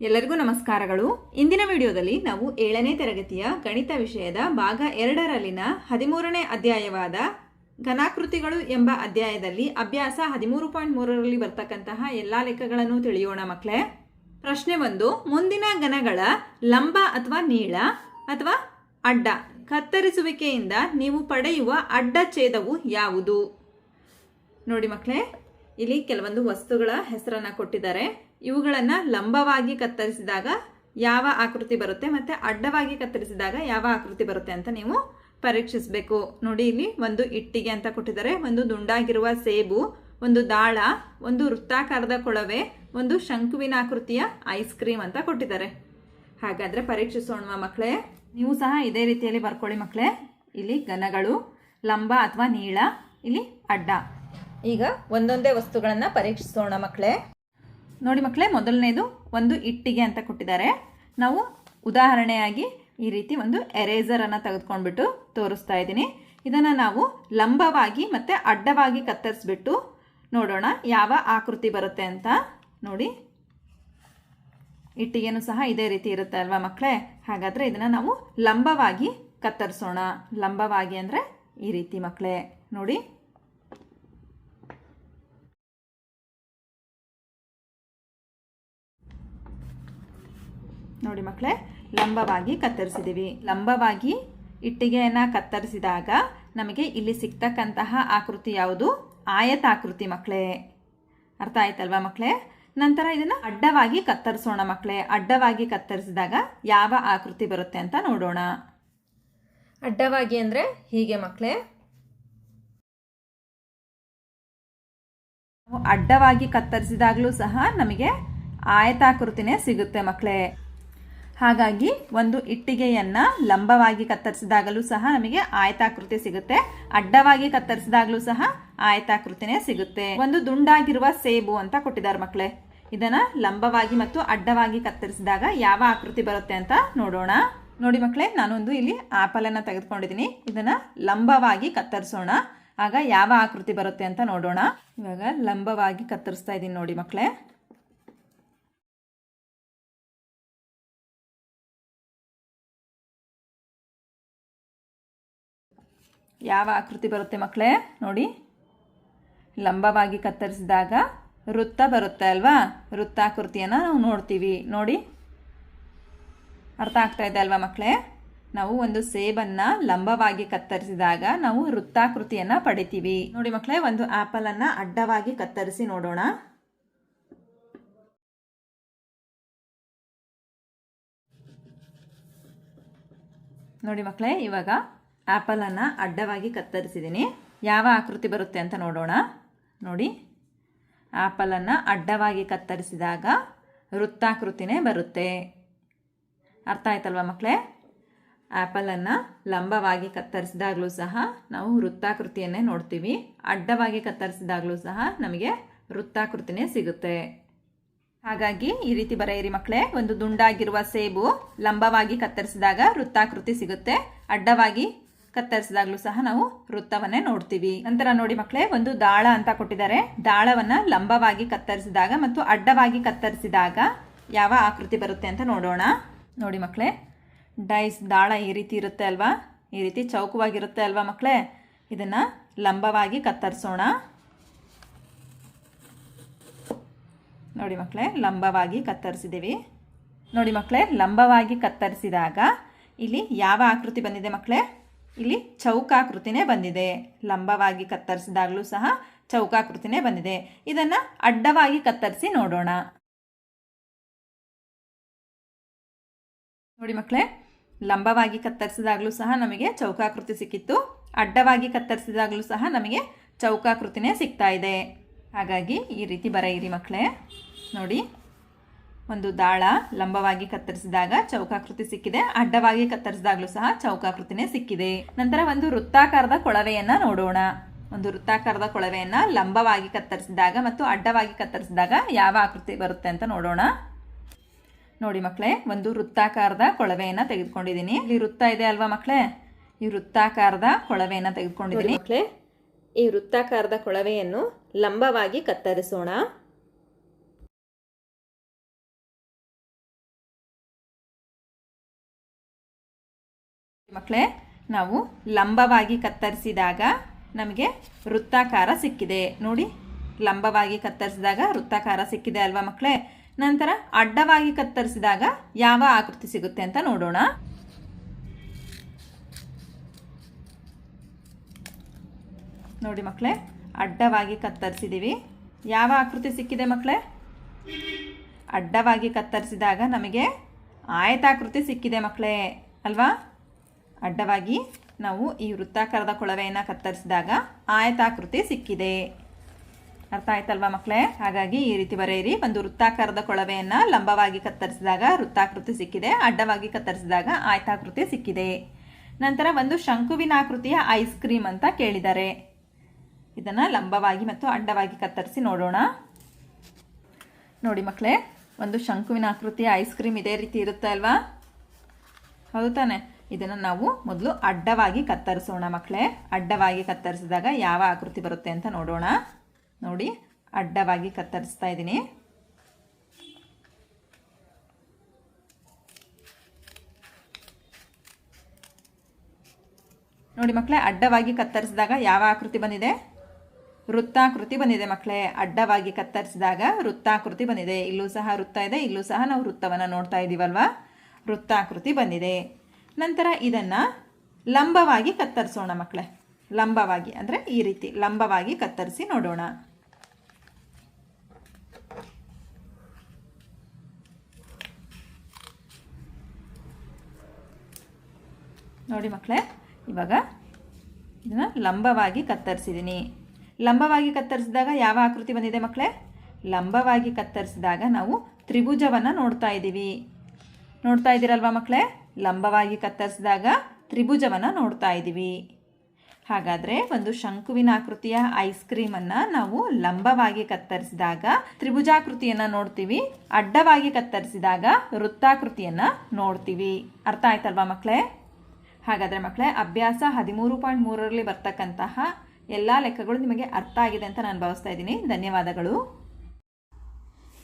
ಎಲ್ಲರಿಗೂ ನಮಸ್ಕಾರಗಳು. ಇಂದಿನ ವಿಡಿಯೋದಲ್ಲಿ ನಾವು ಏಳನೇ ತರಗತಿಯ ಗಣಿತ ವಿಷಯದ ಭಾಗ ಎರಡರಲ್ಲಿನ ಹದಿಮೂರನೇ ಅಧ್ಯಾಯವಾದ ಘನಾಕೃತಿಗಳು ಎಂಬ ಅಧ್ಯಾಯದಲ್ಲಿ ಅಭ್ಯಾಸ ಹದಿಮೂರು ಪಾಯಿಂಟ್ ಮೂರರಲ್ಲಿ ಬರ್ತಕ್ಕಂತಹ ಎಲ್ಲ ಲೆಕ್ಕಗಳನ್ನು ತಿಳಿಯೋಣ ಮಕ್ಕಳೇ ಪ್ರಶ್ನೆ ಒಂದು, ಮುಂದಿನ ಘನಗಳ ಲಂಬ ಅಥವಾ ನೀಳ ಅಥವಾ ಅಡ್ಡ ಕತ್ತರಿಸುವಿಕೆಯಿಂದ ನೀವು ಪಡೆಯುವ ಅಡ್ಡ ಛೇದವು ಯಾವುದು? ನೋಡಿ ಮಕ್ಕಳೇ ಇಲ್ಲಿ ಕೆಲವೊಂದು ವಸ್ತುಗಳ ಹೆಸರನ್ನ ಕೊಟ್ಟಿದ್ದಾರೆ. ಇವುಗಳನ್ನ ಲಂಬವಾಗಿ ಕತ್ತರಿಸಿದಾಗ ಯಾವ ಆಕೃತಿ ಬರುತ್ತೆ ಮತ್ತೆ ಅಡ್ಡವಾಗಿ ಕತ್ತರಿಸಿದಾಗ ಯಾವ ಆಕೃತಿ ಬರುತ್ತೆ ಅಂತ ನೀವು ಪರೀಕ್ಷಿಸಬೇಕು. ನೋಡಿ, ಇಲ್ಲಿ ಒಂದು ಇಟ್ಟಿಗೆ ಅಂತ ಕೊಟ್ಟಿದ್ದಾರೆ. ಒಂದು ದುಂಡಾಗಿರುವ ಸೇಬು, ಒಂದು ದಾಳ, ಒಂದು ವೃತ್ತಾಕಾರದ ಕೊಳವೆ, ಒಂದು ಶಂಕುವಿನ ಆಕೃತಿಯ ಐಸ್ ಕ್ರೀಮ್ ಅಂತ ಕೊಟ್ಟಿದ್ದಾರೆ. ಹಾಗಾದ್ರೆ ಪರೀಕ್ಷಿಸೋಣ ಮಕ್ಕಳೇ? ನೀವು ಸಹ ಇದೇ ರೀತಿಯಲ್ಲಿ ಬರ್ಕೊಳ್ಳಿ ಮಕ್ಕಳೇ. ಇಲ್ಲಿ ಘನಗಳು, ಲಂಬ ಅಥವಾ ನೀಳ, ಇಲ್ಲಿ ಅಡ್ಡ. ಈಗ ಒಂದೊಂದೇ ವಸ್ತುಗಳನ್ನು ಪರೀಕ್ಷಿಸೋಣ ಮಕ್ಕಳೇ. ನೋಡಿ ಮಕ್ಕಳೇ, ಮೊದಲನೇದು ಒಂದು ಇಟ್ಟಿಗೆ ಅಂತ ಕೊಟ್ಟಿದ್ದಾರೆ. ನಾವು ಉದಾಹರಣೆಯಾಗಿ ಈ ರೀತಿ ಒಂದು ಎರೇಸರನ್ನು ತೆಗೆದುಕೊಂಡ್ಬಿಟ್ಟು ತೋರಿಸ್ತಾ ಇದ್ದೀನಿ. ಇದನ್ನು ನಾವು ಲಂಬವಾಗಿ ಮತ್ತು ಅಡ್ಡವಾಗಿ ಕತ್ತರಿಸ್ಬಿಟ್ಟು ನೋಡೋಣ ಯಾವ ಆಕೃತಿ ಬರುತ್ತೆ ಅಂತ. ನೋಡಿ, ಇಟ್ಟಿಗೆನೂ ಸಹ ಇದೇ ರೀತಿ ಇರುತ್ತೆ ಅಲ್ವಾ ಮಕ್ಕಳೇ? ಹಾಗಾದರೆ ಇದನ್ನು ನಾವು ಲಂಬವಾಗಿ ಕತ್ತರಿಸೋಣ. ಲಂಬವಾಗಿ ಅಂದರೆ ಈ ರೀತಿ ಮಕ್ಕಳೇ. ನೋಡಿ ನೋಡಿ ಮಕ್ಕಳೇ, ಲಂಬವಾಗಿ ಕತ್ತರಿಸಿದ್ದೀವಿ. ಲಂಬವಾಗಿ ಇಟ್ಟಿಗೆಯನ್ನು ಕತ್ತರಿಸಿದಾಗ ನಮಗೆ ಇಲ್ಲಿ ಸಿಗ್ತಕ್ಕಂತಹ ಆಕೃತಿ ಯಾವುದು? ಆಯತಾಕೃತಿ ಮಕ್ಕಳೇ. ಅರ್ಥ ಆಯ್ತಲ್ವಾ ಮಕ್ಕಳೇ? ನಂತರ ಇದನ್ನು ಅಡ್ಡವಾಗಿ ಕತ್ತರಿಸೋಣ ಮಕ್ಕಳೇ. ಅಡ್ಡವಾಗಿ ಕತ್ತರಿಸಿದಾಗ ಯಾವ ಆಕೃತಿ ಬರುತ್ತೆ ಅಂತ ನೋಡೋಣ. ಅಡ್ಡವಾಗಿ ಅಂದರೆ ಹೀಗೆ ಮಕ್ಕಳೇ. ಅಡ್ಡವಾಗಿ ಕತ್ತರಿಸಿದಾಗಲೂ ಸಹ ನಮಗೆ ಆಯತಾಕೃತಿನೇ ಸಿಗುತ್ತೆ ಮಕ್ಕಳೇ. ಹಾಗಾಗಿ ಒಂದು ಇಟ್ಟಿಗೆಯನ್ನ ಲಂಬವಾಗಿ ಕತ್ತರಿಸಿದಾಗಲೂ ಸಹ ನಮಗೆ ಆಯತಾಕೃತಿ ಸಿಗುತ್ತೆ. ಅಡ್ಡವಾಗಿ ಕತ್ತರಿಸಿದಾಗಲೂ ಸಹ ಆಯತಾಕೃತಿನೇ ಸಿಗುತ್ತೆ. ಒಂದು ದುಂಡಾಗಿರುವ ಸೇಬು ಅಂತ ಕೊಟ್ಟಿದ್ದಾರೆ ಮಕ್ಕಳೇ. ಇದನ್ನ ಲಂಬವಾಗಿ ಮತ್ತು ಅಡ್ಡವಾಗಿ ಕತ್ತರಿಸಿದಾಗ ಯಾವ ಆಕೃತಿ ಬರುತ್ತೆ ಅಂತ ನೋಡೋಣ. ನೋಡಿ ಮಕ್ಕಳೇ, ನಾನೊಂದು ಇಲ್ಲಿ ಆಪಲ್ ಅನ್ನ ತೆಗೆದುಕೊಂಡಿದ್ದೀನಿ. ಇದನ್ನ ಲಂಬವಾಗಿ ಕತ್ತರಿಸೋಣ. ಆಗ ಯಾವ ಆಕೃತಿ ಬರುತ್ತೆ ಅಂತ ನೋಡೋಣ. ಇವಾಗ ಲಂಬವಾಗಿ ಕತ್ತರಿಸ್ತಾ ಇದ್ದೀನಿ ನೋಡಿ ಮಕ್ಕಳೇ. ಯಾವ ಆಕೃತಿ ಬರುತ್ತೆ ಮಕ್ಕಳೇ? ನೋಡಿ. ಲಂಬವಾಗಿ ಕತ್ತರಿಸಿದಾಗ ವೃತ್ತ ಬರುತ್ತೆ ಅಲ್ವಾ? ವೃತ್ತಾಕೃತಿಯನ್ನು ನಾವು ನೋಡ್ತೀವಿ. ನೋಡಿ. ಅರ್ಥ ಆಗ್ತಾ ಇದೆ ಅಲ್ವಾ ಮಕ್ಕಳೇ? ನಾವು ಒಂದು ಸೇಬನ್ನು ಲಂಬವಾಗಿ ಕತ್ತರಿಸಿದಾಗ ನಾವು ವೃತ್ತಾಕೃತಿಯನ್ನು ಪಡಿತೀವಿ. ನೋಡಿ ಮಕ್ಕಳೇ, ಒಂದು ಆ್ಯಪಲನ್ನು ಅಡ್ಡವಾಗಿ ಕತ್ತರಿಸಿ ನೋಡೋಣ. ನೋಡಿ ಮಕ್ಕಳೇ, ಇವಾಗ ಆ್ಯಪಲನ್ನು ಅಡ್ಡವಾಗಿ ಕತ್ತರಿಸಿದ್ದೀನಿ. ಯಾವ ಆಕೃತಿ ಬರುತ್ತೆ ಅಂತ ನೋಡೋಣ. ನೋಡಿ. ಆ್ಯಪಲನ್ನು ಅಡ್ಡವಾಗಿ ಕತ್ತರಿಸಿದಾಗ ವೃತ್ತಾಕೃತಿನೇ ಬರುತ್ತೆ. ಅರ್ಥ ಆಯ್ತಲ್ವ ಮಕ್ಕಳೇ ಆ್ಯಪಲನ್ನು ಲಂಬವಾಗಿ ಕತ್ತರಿಸಿದಾಗಲೂ ಸಹ ನಾವು ವೃತ್ತಾಕೃತಿಯನ್ನೇ ನೋಡ್ತೀವಿ. ಅಡ್ಡವಾಗಿ ಕತ್ತರಿಸಿದಾಗಲೂ ಸಹ ನಮಗೆ ವೃತ್ತಾಕೃತಿನೇ ಸಿಗುತ್ತೆ. ಹಾಗಾಗಿ ಈ ರೀತಿ ಬರೆಯಿರಿ ಮಕ್ಕಳೇ ಒಂದು ದುಂಡಾಗಿರುವ ಸೇಬು ಲಂಬವಾಗಿ ಕತ್ತರಿಸಿದಾಗ ವೃತ್ತಾಕೃತಿ ಸಿಗುತ್ತೆ. ಅಡ್ಡವಾಗಿ ಕತ್ತರಿಸಿದಾಗಲೂ ಸಹ ನಾವು ವೃತ್ತವನ್ನೇ ನೋಡ್ತೀವಿ. ನಂತರ ನೋಡಿ ಮಕ್ಕಳೇ, ಒಂದು ದಾಳ ಅಂತ ಕೊಟ್ಟಿದ್ದಾರೆ. ದಾಳವನ್ನ ಲಂಬವಾಗಿ ಕತ್ತರಿಸಿದಾಗ ಮತ್ತು ಅಡ್ಡವಾಗಿ ಕತ್ತರಿಸಿದಾಗ ಯಾವ ಆಕೃತಿ ಬರುತ್ತೆ ಅಂತ ನೋಡೋಣ. ನೋಡಿ ಮಕ್ಕಳೇ, ಡೈಸ್ ದಾಳ ಈ ರೀತಿ ಇರುತ್ತೆ ಅಲ್ವಾ? ಈ ರೀತಿ ಚೌಕವಾಗಿರುತ್ತೆ ಅಲ್ವಾ ಮಕ್ಕಳೇ? ಇದನ್ನ ಲಂಬವಾಗಿ ಕತ್ತರಿಸೋಣ. ನೋಡಿ ಮಕ್ಕಳೇ, ಲಂಬವಾಗಿ ಕತ್ತರಿಸಿದ್ದೀವಿ. ನೋಡಿ ಮಕ್ಕಳೇ, ಲಂಬವಾಗಿ ಕತ್ತರಿಸಿದಾಗ ಇಲ್ಲಿ ಯಾವ ಆಕೃತಿ ಬಂದಿದೆ ಮಕ್ಕಳೇ? ಇಲ್ಲಿ ಚೌಕಾಕೃತಿನೇ ಬಂದಿದೆ. ಲಂಬವಾಗಿ ಕತ್ತರಿಸಿದಾಗಲೂ ಸಹ ಚೌಕಾಕೃತಿನೇ ಬಂದಿದೆ. ಇದನ್ನು ಅಡ್ಡವಾಗಿ ಕತ್ತರಿಸಿ ನೋಡೋಣ. ನೋಡಿ ಮಕ್ಕಳೇ, ಲಂಬವಾಗಿ ಕತ್ತರಿಸಿದಾಗಲೂ ಸಹ ನಮಗೆ ಚೌಕಾಕೃತಿ ಸಿಕ್ಕಿತ್ತು. ಅಡ್ಡವಾಗಿ ಕತ್ತರಿಸಿದಾಗಲೂ ಸಹ ನಮಗೆ ಚೌಕಾಕೃತಿನೇ ಸಿಗ್ತಾ ಇದೆ. ಹಾಗಾಗಿ ಈ ರೀತಿ ಬರೆಯಿರಿ ಮಕ್ಕಳೇ. ನೋಡಿ. ಒಂದು ದಾಳ ಲಂಬವಾಗಿ ಕತ್ತರಿಸಿದಾಗ ಚೌಕಾಕೃತಿ ಸಿಕ್ಕಿದೆ, ಅಡ್ಡವಾಗಿ ಕತ್ತರಿಸಿದಾಗಲೂ ಸಹ ಚೌಕಾಕೃತಿನೇ ಸಿಕ್ಕಿದೆ. ನಂತರ ಒಂದು ವೃತ್ತಾಕಾರದ ಕೊಳವೆಯನ್ನ ನೋಡೋಣ. ಒಂದು ವೃತ್ತಾಕಾರದ ಕೊಳವೆಯನ್ನ ಲಂಬವಾಗಿ ಕತ್ತರಿಸಿದಾಗ ಮತ್ತು ಅಡ್ಡವಾಗಿ ಕತ್ತರಿಸಿದಾಗ ಯಾವ ಆಕೃತಿ ಬರುತ್ತೆ ಅಂತ ನೋಡೋಣ. ನೋಡಿ ಮಕ್ಕಳೇ, ಒಂದು ವೃತ್ತಾಕಾರದ ಕೊಳವೆಯನ್ನ ತೆಗೆದುಕೊಂಡಿದ್ದೀನಿ. ಇಲ್ಲಿ ವೃತ್ತ ಇದೆ ಅಲ್ವಾ ಮಕ್ಕಳೇ? ಈ ವೃತ್ತಾಕಾರದ ಕೊಳವೆಯನ್ನ ತೆಗೆದುಕೊಂಡಿದ್ದೀನಿ. ಮಕ್ಕಳೇ, ಈ ವೃತ್ತಾಕಾರದ ಕೊಳವೆಯನ್ನು ಲಂಬವಾಗಿ ಕತ್ತರಿಸೋಣ. ಮಕ್ಕಳೇ ನಾವು ಲಂಬವಾಗಿ ಕತ್ತರಿಸಿದಾಗ ನಮಗೆ ವೃತ್ತಾಕಾರ ಸಿಕ್ಕಿದೆ. ನೋಡಿ, ಲಂಬವಾಗಿ ಕತ್ತರಿಸಿದಾಗ ವೃತ್ತಾಕಾರ ಸಿಕ್ಕಿದೆ ಅಲ್ವಾ ಮಕ್ಕಳೇ ನಂತರ ಅಡ್ಡವಾಗಿ ಕತ್ತರಿಸಿದಾಗ ಯಾವ ಆಕೃತಿ ಸಿಗುತ್ತೆ ಅಂತ ನೋಡೋಣ. ನೋಡಿ ಮಕ್ಕಳೇ ಅಡ್ಡವಾಗಿ ಕತ್ತರಿಸಿದೀವಿ ಯಾವ ಆಕೃತಿ ಸಿಕ್ಕಿದೆ ಮಕ್ಕಳೇ ಅಡ್ಡವಾಗಿ ಕತ್ತರಿಸಿದಾಗ ನಮಗೆ ಆಯತಾಕೃತಿ ಸಿಕ್ಕಿದೆ ಮಕ್ಕಳೇ ಅಲ್ವಾ? ಅಡ್ಡವಾಗಿ ನಾವು ಈ ವೃತ್ತಾಕಾರದ ಕೊಳವೆಯನ್ನು ಕತ್ತರಿಸಿದಾಗ ಆಯತಾಕೃತಿ ಸಿಕ್ಕಿದೆ. ಅರ್ಥ ಆಯ್ತಲ್ವಾ ಮಕ್ಕಳೇ ಹಾಗಾಗಿ ಈ ರೀತಿ ಬರೆಯಿರಿ. ಒಂದು ವೃತ್ತಾಕಾರದ ಕೊಳವೆಯನ್ನು ಲಂಬವಾಗಿ ಕತ್ತರಿಸಿದಾಗ ವೃತ್ತಾಕೃತಿ ಸಿಕ್ಕಿದೆ, ಅಡ್ಡವಾಗಿ ಕತ್ತರಿಸಿದಾಗ ಆಯತಾಕೃತಿ ಸಿಕ್ಕಿದೆ. ನಂತರ ಒಂದು ಶಂಕುವಿನ ಆಕೃತಿಯ ಐಸ್ ಕ್ರೀಮ್ ಅಂತ ಕೇಳಿದ್ದಾರೆ ಇದನ್ನು ಲಂಬವಾಗಿ ಮತ್ತು ಅಡ್ಡವಾಗಿ ಕತ್ತರಿಸಿ ನೋಡೋಣ. ನೋಡಿ ಮಕ್ಕಳೇ ಒಂದು ಶಂಕುವಿನ ಆಕೃತಿಯ ಐಸ್ ಕ್ರೀಮ್ ಇದೇ ರೀತಿ ಇರುತ್ತೆ ಅಲ್ವಾ? ಹೌದು ತಾನೆ. ಇದನ್ನು ನಾವು ಮೊದಲು ಅಡ್ಡವಾಗಿ ಕತ್ತರಿಸೋಣ ಮಕ್ಕಳೇ ಅಡ್ಡವಾಗಿ ಕತ್ತರಿಸಿದಾಗ ಯಾವ ಆಕೃತಿ ಬರುತ್ತೆ ಅಂತ ನೋಡೋಣ. ನೋಡಿ, ಅಡ್ಡವಾಗಿ ಕತ್ತರಿಸ್ತಾ ಇದ್ದೀನಿ. ನೋಡಿ ಮಕ್ಕಳೇ ಅಡ್ಡವಾಗಿ ಕತ್ತರಿಸಿದಾಗ ಯಾವ ಆಕೃತಿ ಬಂದಿದೆ? ವೃತ್ತಾಕೃತಿ ಬಂದಿದೆ ಮಕ್ಕಳೇ ಅಡ್ಡವಾಗಿ ಕತ್ತರಿಸಿದಾಗ ವೃತ್ತಾಕೃತಿ ಬಂದಿದೆ. ಇಲ್ಲೂ ಸಹ ವೃತ್ತ ಇದೆ, ಇಲ್ಲೂ ಸಹ ನಾವು ವೃತ್ತವನ್ನು ನೋಡ್ತಾ ಇದ್ದೀವಲ್ವಾ ವೃತ್ತಾಕೃತಿ ಬಂದಿದೆ. ನಂತರ ಇದನ್ನು ಲಂಬವಾಗಿ ಕತ್ತರಿಸೋಣ ಮಕ್ಕಳೇ ಲಂಬವಾಗಿ ಅಂದರೆ ಈ ರೀತಿ ಲಂಬವಾಗಿ ಕತ್ತರಿಸಿ ನೋಡೋಣ. ನೋಡಿ ಮಕ್ಕಳೇ ಇವಾಗ ಇದನ್ನು ಲಂಬವಾಗಿ ಕತ್ತರಿಸಿದ್ದೀನಿ ಲಂಬವಾಗಿ ಕತ್ತರಿಸಿದಾಗ ಯಾವ ಆಕೃತಿ ಬಂದಿದೆ ಮಕ್ಕಳೇ ಲಂಬವಾಗಿ ಕತ್ತರಿಸಿದಾಗ ನಾವು ತ್ರಿಭುಜವನ್ನು ನೋಡ್ತಾ ಇದ್ದೀವಿ ನೋಡ್ತಾ ಇದ್ದೀರಲ್ವಾ ಮಕ್ಕಳೇ ಲಂಬವಾಗಿ ಕತ್ತರಿಸಿದಾಗ ತ್ರಿಭುಜವನ್ನು ನೋಡ್ತಾ ಇದ್ದೀವಿ. ಹಾಗಾದರೆ ಒಂದು ಶಂಕುವಿನ ಆಕೃತಿಯ ಐಸ್ ಕ್ರೀಮನ್ನು ನಾವು ಲಂಬವಾಗಿ ಕತ್ತರಿಸಿದಾಗ, ತ್ರಿಭುಜಾಕೃತಿಯನ್ನು ನೋಡ್ತೀವಿ. ಅಡ್ಡವಾಗಿ ಕತ್ತರಿಸಿದಾಗ ವೃತ್ತಾಕೃತಿಯನ್ನು ನೋಡ್ತೀವಿ. ಅರ್ಥ ಆಯ್ತಲ್ವಾ ಮಕ್ಕಳೇ ಹಾಗಾದರೆ ಮಕ್ಕಳೇ ಅಭ್ಯಾಸ ಹದಿಮೂರು ಪಾಯಿಂಟ್ ಮೂರರಲ್ಲಿ ಬರ್ತಕ್ಕಂತಹ ಎಲ್ಲ ಲೆಕ್ಕಗಳು ನಿಮಗೆ ಅರ್ಥ ಆಗಿದೆ ಅಂತ ನಾನು ಭಾವಿಸ್ತಾ ಇದ್ದೀನಿ. ಧನ್ಯವಾದಗಳು.